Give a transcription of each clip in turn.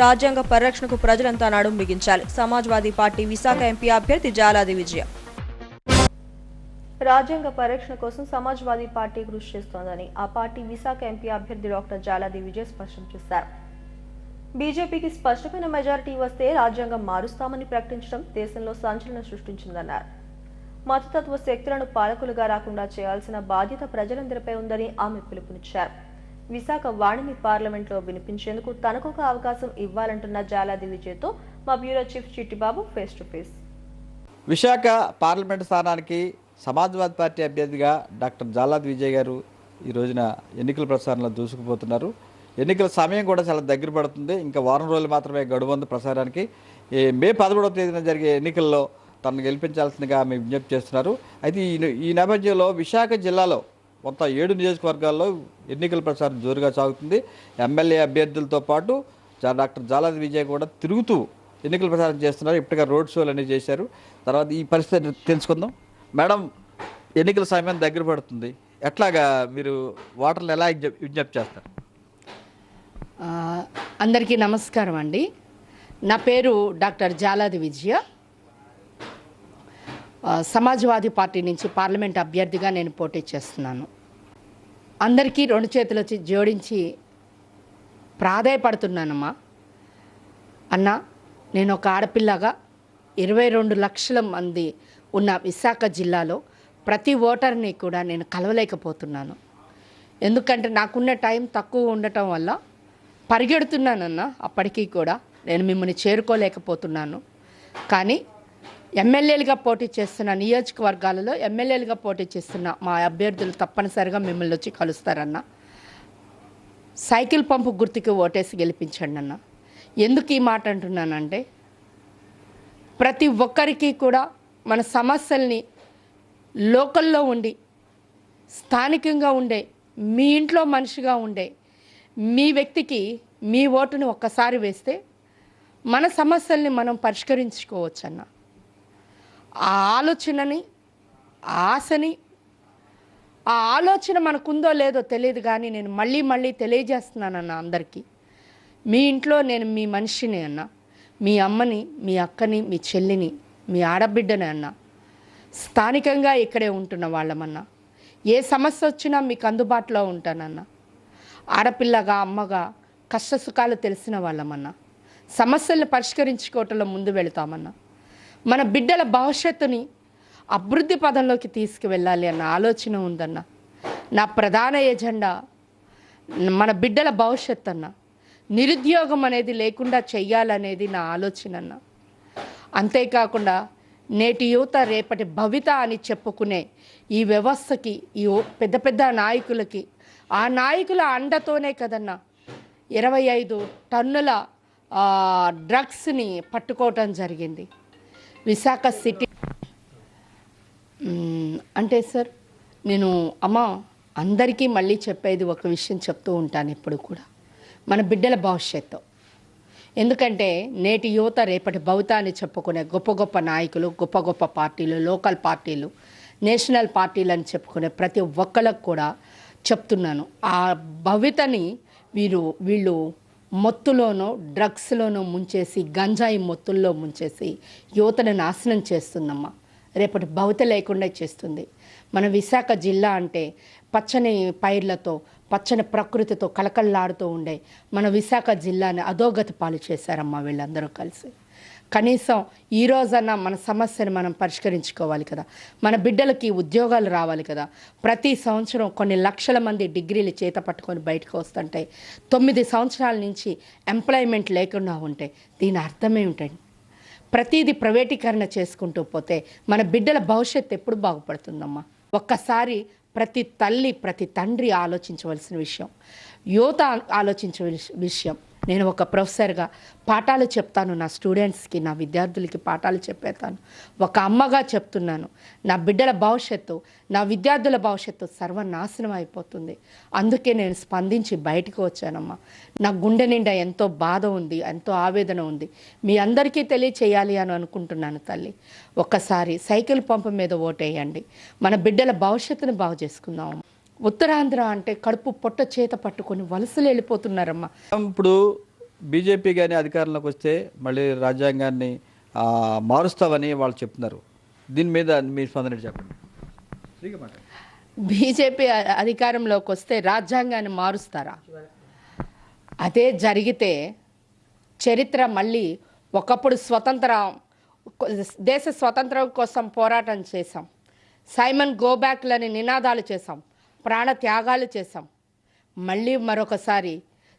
రాజ్యాంగ పరిరక్షణకు ప్రజలంతా నడుం బిగించాలి. సమాజ్వాదీ పార్టీ విశాఖ ఎంపీ అభ్యర్థి జాలాది విజయ. రాజ్యాంగ పరిరక్షణ కోసం సమాజ్వాదీ పార్టీ కృషి చేస్తోందని ఆ పార్టీ విశాఖ ఎంపీ అభ్యర్థి డాక్టర్ జాలాది విజయ్ స్పష్టం చేశారు. బీజేపీకి స్పష్టమైన మెజారిటీ వస్తే రాజ్యాంగం మారుస్తామని ప్రకటించడం దేశంలో సంచలనం సృష్టించిందన్నారు. మతతత్వ శక్తులను పాలకులుగా రాకుండా చేయాల్సిన బాధ్యత ప్రజలందరిపై ఉందని ఆమె పిలుపునిచ్చారు. విశాఖ వాణిని పార్లమెంట్లో వినిపించేందుకు తనకొక అవకాశం ఇవ్వాలంటున్న జాలాది విజయ్తో మా bureau chief Chittibabu face to face. Visakha parliament స్థానానికి సమాజ్వాదీ పార్టీ అభ్యర్థిగా డాక్టర్ జాలాద్ విజయ్ గారు ఈ రోజున ఎన్నికల ప్రచారంలో దూసుకుపోతున్నారు. ఎన్నికల సమయం కూడా చాలా దగ్గర పడుతుంది. ఇంకా వారం రోజులు మాత్రమే గడువు ఉంది ఈ మే పదమూడవ తేదీన జరిగే ఎన్నికల్లో తనను గెలిపించాల్సిందిగా ఆమె విజ్ఞప్తి చేస్తున్నారు. అయితే ఈ ఈ నేపథ్యంలో విశాఖ జిల్లాలో మొత్తం ఏడు నియోజకవర్గాల్లో ఎన్నికల ప్రచారం జోరుగా సాగుతుంది. ఎమ్మెల్యే అభ్యర్థులతో పాటు డాక్టర్ జాలాది విజయ్ కూడా తిరుగుతూ ఎన్నికల ప్రచారం చేస్తున్నారు. ఇప్పటికే రోడ్ షోలు అనేవి చేశారు. తర్వాత ఈ పరిస్థితి తెలుసుకుందాం. మేడం ఎన్నికల సమయం దగ్గర పడుతుంది. ఎట్లాగా మీరు ఓటర్లు ఎలా విజ్ఞప్తి చేస్తారు? అందరికీ నమస్కారం అండి. నా పేరు డాక్టర్ జాలాది విజయ. సమాజ్వాదీ పార్టీ నుంచి పార్లమెంట్ అభ్యర్థిగా నేను పోటీ చేస్తున్నాను. అందరికీ రెండు చేతులు వచ్చి జోడించి ప్రాధాయపడుతున్నానమ్మా. అన్న నేను ఒక ఆడపిల్లగా ఇరవై రెండు లక్షల మంది ఉన్న విశాఖ జిల్లాలో ప్రతి ఓటర్ని కూడా నేను కలవలేకపోతున్నాను. ఎందుకంటే నాకున్న టైం తక్కువ ఉండటం వల్ల పరిగెడుతున్నానన్న అప్పటికీ కూడా నేను మిమ్మల్ని చేరుకోలేకపోతున్నాను. కానీ ఎమ్మెల్యేలుగా పోటీ చేస్తున్న నియోజకవర్గాలలో ఎమ్మెల్యేలుగా పోటీ చేస్తున్న మా అభ్యర్థులు తప్పనిసరిగా మిమ్మల్ని వచ్చి కలుస్తారన్న. సైకిల్ పంపు గుర్తుకి ఓటేసి గెలిపించండి అన్న. ఎందుకు ఈ మాట అంటున్నానంటే ప్రతి ఒక్కరికి కూడా మన సమస్యల్ని లోకల్లో ఉండి స్థానికంగా ఉండే మీ ఇంట్లో మనిషిగా ఉండే మీ వ్యక్తికి మీ ఓటుని ఒక్కసారి వేస్తే మన సమస్యల్ని మనం పరిష్కరించుకోవచ్చు అన్న ఆ ఆలోచనని ఆశని ఆ ఆలోచన మనకుందో లేదో తెలియదు కానీ నేను మళ్ళీ మళ్ళీ తెలియజేస్తున్నానన్న అందరికీ. మీ ఇంట్లో నేను మీ మనిషిని అన్న మీ అమ్మని మీ అక్కని మీ చెల్లిని మీ ఆడబిడ్డని అన్న స్థానికంగా ఇక్కడే ఉంటున్న వాళ్ళమన్నా ఏ సమస్య వచ్చినా మీకు అందుబాటులో ఉంటానన్నా ఆడపిల్లగా అమ్మగా కష్టసుఖాలు తెలిసిన వాళ్ళమన్నా సమస్యలను పరిష్కరించుకోవటంలో ముందు వెళతామన్నా మన బిడ్డల భవిష్యత్తుని అభివృద్ధి పదంలోకి తీసుకువెళ్ళాలి అన్న ఆలోచన ఉందన్న. నా ప్రధాన ఎజెండా మన బిడ్డల భవిష్యత్తు అన్న. నిరుద్యోగం అనేది లేకుండా చెయ్యాలనేది నా ఆలోచన అన్న. అంతేకాకుండా నేటి యువత రేపటి భవిత అని చెప్పుకునే ఈ వ్యవస్థకి ఈ పెద్ద పెద్ద నాయకులకి ఆ నాయకుల అండతోనే కదన్నా ఇరవై ఐదు టన్నుల డ్రగ్స్ని పట్టుకోవటం జరిగింది. విశాఖ సిటీ. అంటే సార్ నేను అమ్మ అందరికీ మళ్ళీ చెప్పేది ఒక విషయం చెప్తూ ఉంటాను ఎప్పుడు కూడా. మన బిడ్డల భవిష్యత్తు. ఎందుకంటే నేటి యువత రేపటి భవిత అని చెప్పుకునే గొప్ప గొప్ప నాయకులు గొప్ప గొప్ప పార్టీలు లోకల్ పార్టీలు నేషనల్ పార్టీలు అని చెప్పుకునే ప్రతి ఒక్కరికి కూడా చెప్తున్నాను. ఆ భవితని వీరు వీళ్ళు మొత్తులోనో డ్రగ్స్లోనో ముంచేసి గంజాయి మొత్తుల్లో ముంచేసి యువతను నాశనం చేస్తుందమ్మా. రేపటి భవిత లేకుండా చేస్తుంది. మన విశాఖ జిల్లా అంటే పచ్చని పైర్లతో పచ్చని ప్రకృతితో కలకల్లాడుతూ ఉండే మన విశాఖ జిల్లాని అధోగతి పాలు చేశారమ్మా వీళ్ళందరూ కలిసి. కనీసం ఈ రోజన్నా మన సమస్యను మనం పరిష్కరించుకోవాలి కదా. మన బిడ్డలకి ఉద్యోగాలు రావాలి కదా. ప్రతి సంవత్సరం కొన్ని లక్షల మంది డిగ్రీలు చేత పట్టుకొని బయటకు వస్తుంటే తొమ్మిది సంవత్సరాల నుంచి ఎంప్లాయ్మెంట్ లేకుండా ఉంటే దీని అర్థం ఏమిటండి? ప్రతిదీ ప్రైవేటీకరణ చేసుకుంటూ పోతే మన బిడ్డల భవిష్యత్తు ఎప్పుడు బాగుపడుతుందమ్మా? ఒక్కసారి ప్రతి తల్లి ప్రతి తండ్రి ఆలోచించవలసిన విషయం. యువత ఆలోచించవలసిన విషయం. నేను ఒక ప్రొఫెసర్గా పాఠాలు చెప్తాను నా స్టూడెంట్స్కి నా విద్యార్థులకి పాఠాలు చెప్పేతాను ఒక అమ్మగా చెప్తున్నాను నా బిడ్డల భవిష్యత్తు నా విద్యార్థుల భవిష్యత్తు సర్వనాశనం అయిపోతుంది. అందుకే నేను స్పందించి బయటకు వచ్చానమ్మా. నా గుండె నిండా ఎంతో బాధ ఉంది ఎంతో ఆవేదన ఉంది. మీ అందరికీ తెలియచేయాలి అని అనుకుంటున్నాను తల్లి. ఒక్కసారి సైకిల్ పంపు మీద ఓటేయండి. మన బిడ్డల భవిష్యత్తును బాగు చేసుకుందాం ఉత్తరాంధ్ర అంటే కడుపు పొట్ట చేత పట్టుకొని వలసలు వెళ్ళిపోతున్నారమ్మా. ఇప్పుడు బీజేపీ కానీ అధికారంలోకి వస్తే మళ్ళీ రాజ్యాంగాన్ని మారుస్తామని వాళ్ళు చెప్తున్నారు. దీని మీద మీ స్పందన చెప్పండి. బీజేపీ అధికారంలోకి వస్తే రాజ్యాంగాన్ని మారుస్తారా? అదే జరిగితే చరిత్ర మళ్ళీ ఒకప్పుడు స్వతంత్ర దేశ స్వతంత్రం కోసం పోరాటం చేశాం. సైమన్ గోబ్యాక్లని నినాదాలు చేశాం. ప్రాణ త్యాగాలు చేశాం. మళ్ళీ మరొకసారి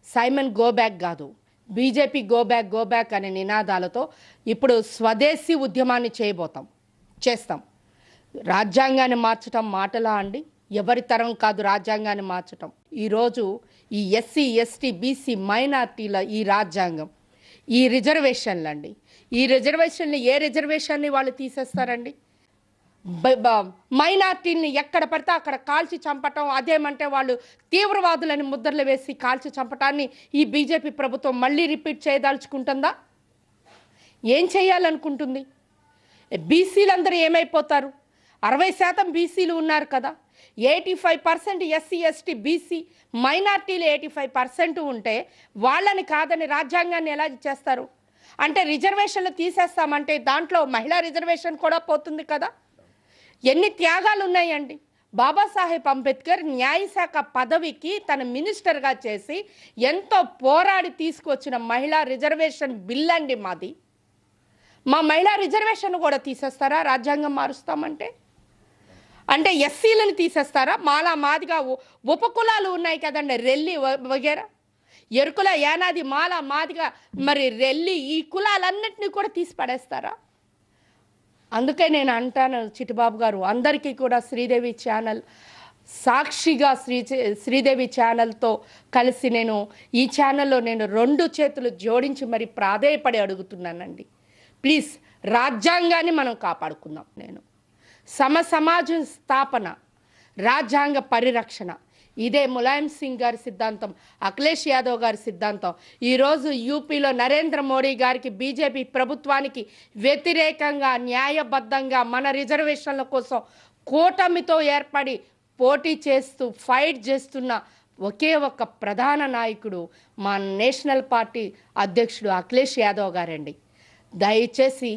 సైమన్ గోబ్యాక్ కాదు BJP go back go back అనే నినాదాలతో ఇప్పుడు స్వదేశీ ఉద్యమాన్ని చేయబోతాం చేస్తాం. రాజ్యాంగాన్ని మార్చటం మాటలా అండి ఎవరి తరం కాదు రాజ్యాంగాన్ని మార్చటం. ఈరోజు ఈ ఎస్సీ ఎస్టీ బీసీ మైనార్టీల ఈ రాజ్యాంగం ఈ రిజర్వేషన్లు అండి ఈ రిజర్వేషన్లు ఏ రిజర్వేషన్ని వాళ్ళు తీసేస్తారండి? మైనార్టీని ఎక్కడ పడితే అక్కడ కాల్చి చంపటం అదేమంటే వాళ్ళు తీవ్రవాదులని ముద్రలు వేసి కాల్చి చంపటాన్ని ఈ బీజేపీ ప్రభుత్వం మళ్ళీ రిపీట్ చేయదలుచుకుంటుందా? ఏం చేయాలనుకుంటుంది? బీసీలందరూ ఏమైపోతారు? అరవై శాతం బీసీలు ఉన్నారు కదా. Eighty five percent SC ST BC మైనార్టీలు ఎయిటీ ఫైవ్ పర్సెంట్ ఉంటే వాళ్ళని కాదని రాజ్యాంగాన్ని ఎలా చేస్తారు? అంటే రిజర్వేషన్లు తీసేస్తామంటే దాంట్లో మహిళా రిజర్వేషన్ కూడా పోతుంది కదా. ఎన్ని త్యాగాలు ఉన్నాయండి బాబాసాహెబ్ అంబేద్కర్ న్యాయశాఖ పదవికి తన మినిస్టర్గా చేసి ఎంతో పోరాడి తీసుకొచ్చిన మహిళా రిజర్వేషన్ బిల్ అండి మాది. మా మహిళా రిజర్వేషన్ కూడా తీసేస్తారా? రాజ్యాంగం మారుస్తామంటే? అంటే ఎస్సీలను తీసేస్తారా? మాలా మాదిగా ఉ- ఉపకులాలు ఉన్నాయి కదండి రెల్లి వగేరా? ఎరుకుల యానాది మాల మాదిగా మరి రెల్లి ఈ కులాలన్నింటినీ కూడా తీసి పడేస్తారా అందుకే నేను అంటాను చిటిబాబు గారు అందరికీ కూడా శ్రీదేవి ఛానల్ సాక్షిగా శ్రీ శ్రీదేవి ఛానల్తో కలిసి నేను ఈ ఛానల్లో నేను రెండు చేతులు జోడించి మరి ప్రాధేయపడి అడుగుతున్నానండి. ప్లీజ్ రాజ్యాంగాన్ని మనం కాపాడుకుందాం నేను. సమ సమాజ స్థాపన రాజ్యాంగ పరిరక్షణ ఇదే ములాయం సింగ్ గారి సిద్ధాంతం అఖిలేష్ యాదవ్ గారి సిద్ధాంతం. ఈరోజు యూపీలో నరేంద్ర మోడీ గారికి బీజేపీ ప్రభుత్వానికి వ్యతిరేకంగా న్యాయబద్ధంగా మన రిజర్వేషన్ల కోసం కూటమితో ఏర్పడి పోటీ చేస్తూ ఫైట్ చేస్తున్న ఒకే ఒక్క ప్రధాన నాయకుడు మా నేషనల్ పార్టీ అధ్యక్షుడు అఖిలేష్ యాదవ్ గారండి. దయచేసి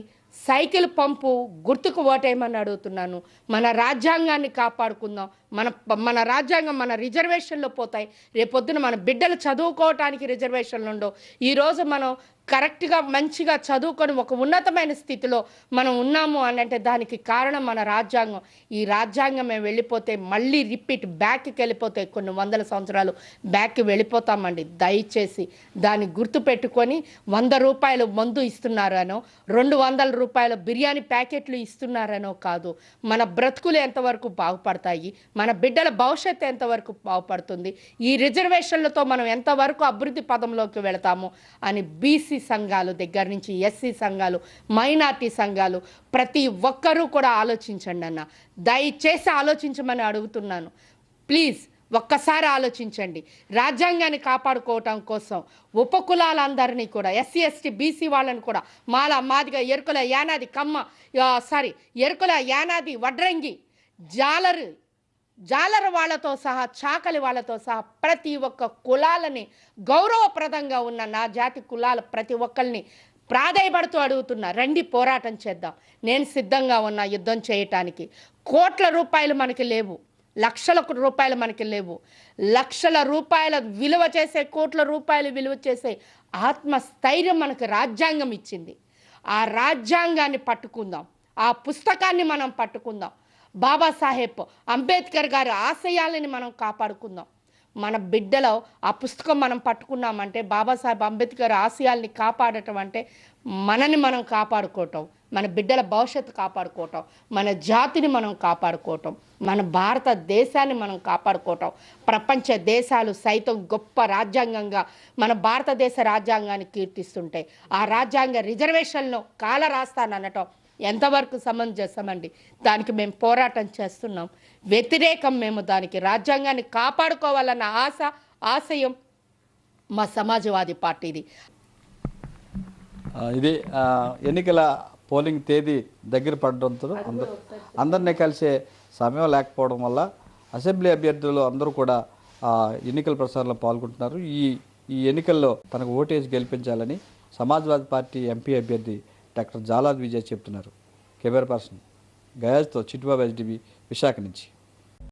సైకిల్ పంపు గుర్తుకు ఓటేయమని అడుగుతున్నాను. మన రాజ్యాంగాన్ని కాపాడుకుందాం. మన మన రాజ్యాంగం మన రిజర్వేషన్లో పోతాయి. రేపొద్దున మన బిడ్డలు చదువుకోవటానికి రిజర్వేషన్లు ఉండవు ఈరోజు మనం కరెక్ట్గా మంచిగా చదువుకొని ఒక ఉన్నతమైన స్థితిలో మనం ఉన్నాము అని అంటే దానికి కారణం మన రాజ్యాంగం. ఈ రాజ్యాంగం మేము వెళ్ళిపోతే మళ్ళీ రిపీట్ బ్యాక్కి వెళ్ళిపోతే కొన్ని వందల సంవత్సరాలు బ్యాక్కి వెళ్ళిపోతామండి. దయచేసి దాన్ని గుర్తుపెట్టుకొని వంద రూపాయలు మందు ఇస్తున్నారనో రెండు వందల రూపాయల బిర్యానీ ప్యాకెట్లు ఇస్తున్నారనో కాదు మన బ్రతుకులు ఎంతవరకు బాగుపడతాయి మన బిడ్డల భవిష్యత్తు ఎంతవరకు బాగుపడుతుంది ఈ రిజర్వేషన్లతో మనం ఎంతవరకు అభివృద్ధి పదంలోకి వెళతాము అని బీసీ సంఘాలు దగ్గర నుంచి ఎస్సీ సంఘాలు మైనార్టీ సంఘాలు ప్రతి ఒక్కరూ కూడా ఆలోచించండి అన్న. దయచేసి ఆలోచించమని అడుగుతున్నాను. ప్లీజ్ ఒక్కసారి ఆలోచించండి. రాజ్యాంగాన్ని కాపాడుకోవటం కోసం ఉపకులాలందరినీ కూడా ఎస్సీ ఎస్టీ బీసీ వాళ్ళని కూడా మాల మాదిగ ఎరుకుల యానాది కమ్మ సారీ ఎరుకుల యానాది వడ్రంగి జాలరు జాలర వాళ్ళతో సహా చాకలి వాళ్ళతో సహా ప్రతి ఒక్క కులాలని గౌరవప్రదంగా ఉన్న నా జాతి కులాల ప్రతి ఒక్కరిని ప్రాధాయపడుతూ అడుగుతున్నా రండి పోరాటం చేద్దాం. నేను సిద్ధంగా ఉన్నా యుద్ధం చేయటానికి. కోట్ల రూపాయలు మనకి లేవు లక్షల రూపాయలు మనకి లేవు. లక్షల రూపాయల విలువ చేసే కోట్ల రూపాయలు విలువ చేసే ఆత్మస్థైర్యం మనకు రాజ్యాంగం ఇచ్చింది. ఆ రాజ్యాంగాన్ని పట్టుకుందాం ఆ పుస్తకాన్ని మనం పట్టుకుందాం బాబాసాహెబ్ అంబేద్కర్ గారి ఆశయాలని మనం కాపాడుకుందాం. మన బిడ్డలో ఆ పుస్తకం మనం పట్టుకున్నామంటే బాబాసాహెబ్ అంబేద్కర్ ఆశయాల్ని కాపాడటం అంటే మనని మనం కాపాడుకోవటం మన బిడ్డల భవిష్యత్తు కాపాడుకోవటం మన జాతిని మనం కాపాడుకోవటం మన భారతదేశాన్ని మనం కాపాడుకోవటం ప్రపంచ దేశాలు సైతం గొప్ప రాజ్యాంగంగా మన భారతదేశ రాజ్యాంగాన్ని కీర్తిస్తుంటే ఆ రాజ్యాంగ రిజర్వేషన్లో కాల రాస్తాననటం ఎంతవరకు సమంజసమండి? దానికి మేము పోరాటం చేస్తున్నాం. వ్యతిరేకం మేము దానికి రాజ్యాంగాన్ని కాపాడుకోవాలన్న ఆశ ఆశయం మా సమాజవాదీ పార్టీది. ఇది ఎన్నికల పోలింగ్ తేదీ దగ్గర పడడంతో అందరూ అందరినీ కలిసే సమయం లేకపోవడం వల్ల అసెంబ్లీ అభ్యర్థులు అందరూ కూడా ఎన్నికల ప్రచారంలో పాల్గొంటున్నారు. ఈ ఈ ఎన్నికల్లో తనకు ఓటేసి గెలిపించాలని సమాజ్వాదీ పార్టీ ఎంపీ అభ్యర్థి డాక్టర్ జాలాద్ విజయ్ చెప్తున్నారు. కెమెరా పర్సన్ గయాజ్తో చిట్టుబాబు ఎస్డిబి విశాఖ నుంచి.